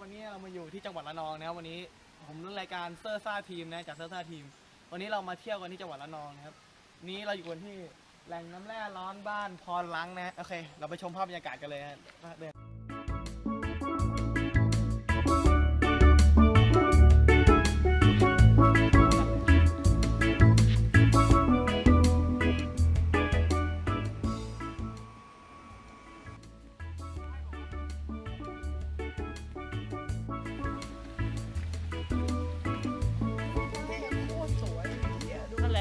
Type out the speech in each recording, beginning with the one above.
วันนี้เรามาอยู่ที่จังหวัดระนองนะครับวันนี้ผมรุ่นรายการเซอร์ซ่าทีมนะจากเซอร์ซ่าทีม วันนี้เรามาเที่ยวกันที่จังหวัดระนองนะครับ นี้เราอยู่กันที่แหล่งน้ำแร่ร้อนบ้านพรลังนะโอเค เราไปชมภาพบรรยากาศกันเลยฮะเดิน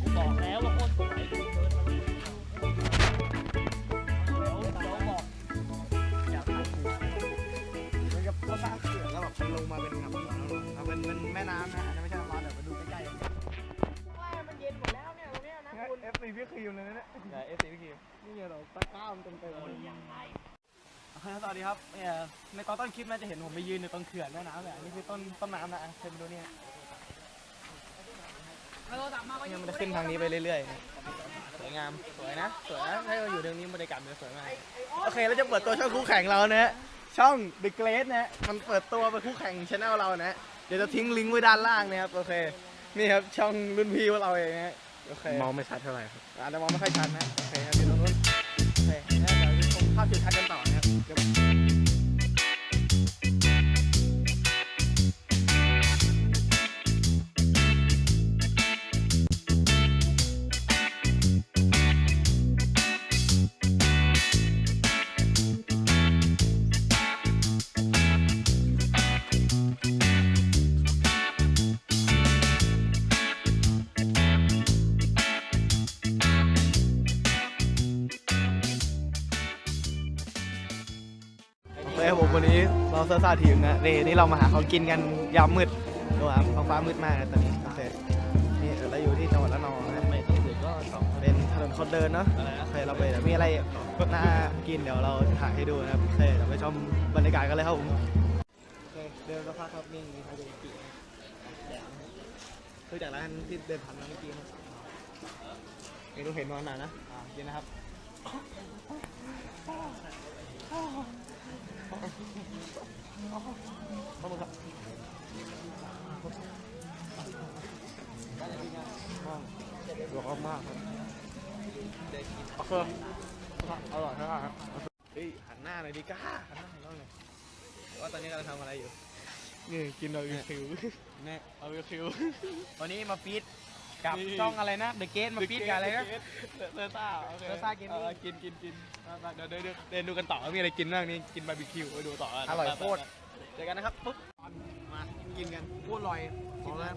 กูบอกแล้วว่าโคตรสวยเดินมาเลยเดี๋ยวเดี๋ยวบอกอยากถ่ายรูมือนกับเขาสร้างเขื่อนแล้วแบบมันลงมาเป็นแบบเอาเป็นเป็นแม่น้ำนะอันนั้นไม่ใช่น้ำร้อนเดี๋ยวมาดูใกล้ๆว่ามันเย็นหมดแล้วเนี่ยตรงเนี้ยนะคุณเอฟซีพี่ครีมเลยนะเนี่ยใช่เอฟซีพี่ครีมนี่เหราตะกร้ามเต็มเต็มเลยโอเคสวัสดีครับเนี่ยในตอนต้นคลิปน่าจะเห็นผมไปยืนอยู่ตรงเขื่อนแม่น้ำเลยอันนี่คือต้นต้นน้ำนะเคยไปดูเนี่ย ยังมันจะขึ้นทางนี้ไปเรื่อยๆนะสวยงาม สวยนะ สวยนะถ้าเราอยู่ตรงนี้บรรยากาศมันจะสวยมาก โอเคแล้วจะเปิดตัวช่องคู่แข่งเรานะฮะ ช่อง The Great นะฮะ มันเปิดตัวเป็นคู่แข่งช anel เรานะฮะ เดี๋ยวจะทิ้งลิงก์ไว้ด้านล่างนะครับ โอเค นี่ครับช่องรุ่นพี่ของเราเองนะฮะ โอเคมองไม่ชัดเท่าไหร่ครับอาจจะมองไม่ค่อยชัดนะ โอเคครับ ครับผมวันนี้เราเซอร์ซ่าทีมนะนี่นี่เรามาหาของกินกันยามมืดดูครับท้องฟ้ามืดมากนะตอนนี้โอเคนี่เราอยู่ที่จังหวัดระนองนะไม่ต้องสืบก็สองเป็นถนนคนเดินเนาะโอเคเราไปเดี๋ยวมีอะไรก็น่ากินเดี๋ยวเราถ่ายให้ดูนะครับโอเคเราไปชมบรรยากาศกันเลยครับผมโอเคเดินสักพักครับนี่มีทาโกยากินะคือจากร้านที่เดินผ่านมาเมื่อกี้นะไม่รู้เห็นนอนไหนนะอ่ากินนะครับ รับร้อนมากครับโอเคอร่อยมากครับเฮ้ยหันหน้าหน่อยดิก้าหันหน้าให้น้องหน่อยว่าตอนนี้กำลังทำอะไรอยู่นี่กินบาร์บีคิวเนี่ยบาร์บีคิววันนี้มาฟีด กับนี่ช่องอะไรนะเดอะเกตมาฟีดกับอะไรนะ เซอร์ซ่าโอเคเซอร์ซ่ากินเออกินกินกินมาๆเดี๋ยวเดินเดินเดินดูกันต่อว่ามีอะไรกินบ้างนี่กินบาร์บีคิวไปดูต่ออร่อยโคตรเจอกันนะครับปุ๊บมากินกันโคตรอร่อยกินแล้ว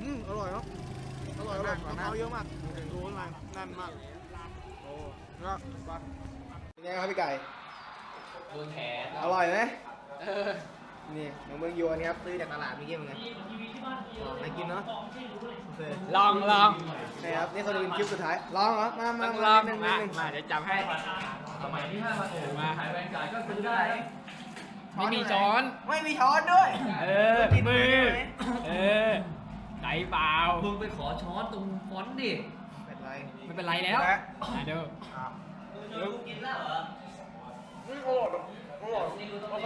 อืมอร่อยเนาะอร่อยอร่อยมะพร้าวเยอะมากดูขึ้นมาแน่นมากโอ้แล้วไปเป็นไงครับพี่ไก่โดนแขนอร่อยไหม นี่น้องเมืองยวนครับซื้อจากตลาดเมื่อกี้เหมือนกันลองไปกินเนาะโอเคลองลองใช่ครับนี่เขาดูเป็นคลิปสุดท้าย ลองเหรอ มามาลองมาลองหนึ่งหมานึ่งหนึ่งมาเดี๋ยวจับให้มาไม่มีช้อน ไม่มีช้อนด้วย เออมือ เออไหนเปล่ามึงไปขอช้อนตรงฟอนต์ดิเป็นไรไม่เป็นไรแล้วอะเดี๋ยวกินแล้วเหรออืมอร่อยอร่อยโอ